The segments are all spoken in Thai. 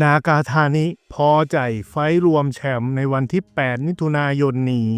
นากาทานิพอใจไฟรวมแชมป์ในวันที่ 8 มิถุนายนนี้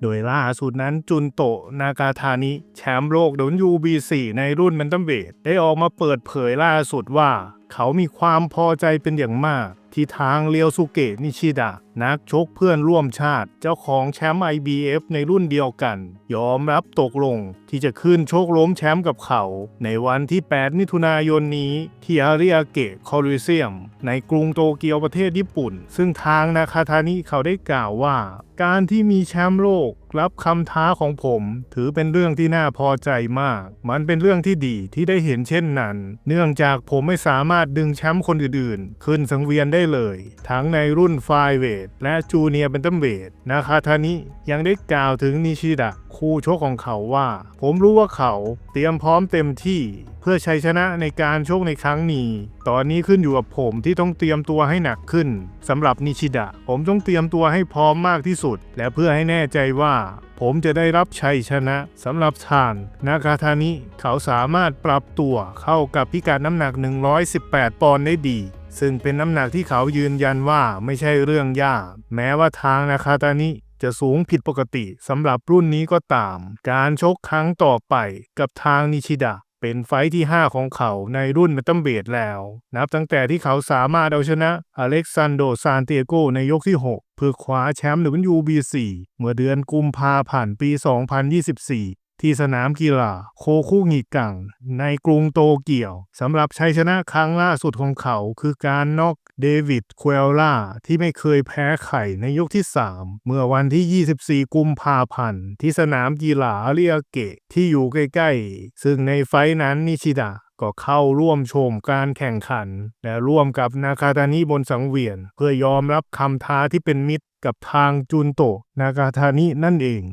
โดยล่าสุดนั้นจุนโตะนากาทานิแชมป์โลก WBC ในรุ่นแบนตัมเวทได้ออกมาเปิดเผยล่าสุดว่า เขามีความพอใจเป็นอย่างมาก ที่ทางเรียวสุเกะนิชิดะ นักชกเพื่อนร่วมชาติ เจ้าของแชมป์ IBF ในรุ่นเดียวกัน ยอมรับตกลงที่จะขึ้นโชคล้มแชมป์กับเขา ในวันที่ 8 มิถุนายนนี้ ที่อาริอาเกะคอลิเซียม ในกรุงโตเกียวประเทศญี่ปุ่น ซึ่งทางนาคาทานิเขาได้กล่าวว่า การที่มีแชมป์โลกรับคำท้าของผมถือเป็นเรื่องที่น่าพอใจมาก มันเป็นเรื่องที่ดีที่ได้เห็นเช่นนั้น เนื่องจากผมไม่สามารถดึงแชมป์คนอื่นๆ ขึ้นสังเวียนได้เลย ทั้งในรุ่นไฟเวทและจูเนียร์เบนตัมเวทนาคาทานิยังได้กล่าวถึงนิชิดะคู่ชกของเขาว่า ผมรู้ว่าเขาเตรียมพร้อมเต็มที่ พื่อชัยชนะในการชกในครั้งนี้ ตอนนี้ขึ้นอยู่กับผมที่ต้องเตรียมตัวให้หนักขึ้นสำหรับนิชิดะ ผมต้องเตรียมตัวให้พร้อมมากที่สุด และเพื่อให้แน่ใจว่า ผมจะได้รับชัยชนะสำหรับทานนากาทานิเขาสามารถปรับตัวเข้ากับพิกัดน้ำหนัก 118 ปอนด์ได้ดีซึ่งเป็นน้ำหนักที่เขายืนยันว่าไม่ใช่เรื่องยาก แม้ว่าทางนาคาตานิจะสูงผิดปกติสำหรับรุ่นนี้ก็ตาม การชกครั้งต่อไปกับทางนิชิดะ เป็นไฟที่ 5 ของเขาในรุ่นเมตัมเบดแล้ว นับตั้งแต่ที่เขาสามารถเอาชนะอเล็กซานโดซานเตียโกในยกที่ 6 เพื่อคว้าแชมป์ WBC เมื่อเดือนกุมภาพันธ์ปี 2024 ที่สนามกีฬาโคคุงิกัง ในกรุงโตเกียวสำหรับชัยชนะครั้งล่าสุดของเขา คือการน็อกเดวิดควลล่าที่ไม่เคยแพ้ไข่ในยกที่ 3 เมื่อวันที่ 24 กุมภาพันธ์ ที่สนามกีฬาอาริอาเกะที่อยู่ใกล้ๆ ซึ่งในไฟท์นั้นนิชิดะก็เข้าร่วมชมการแข่งขัน และร่วมกับนาคาตานิบนสังเวียน เพื่อยอมรับคำท้าที่เป็นมิตรกับทางจุนโตนากาทานินั่นเอง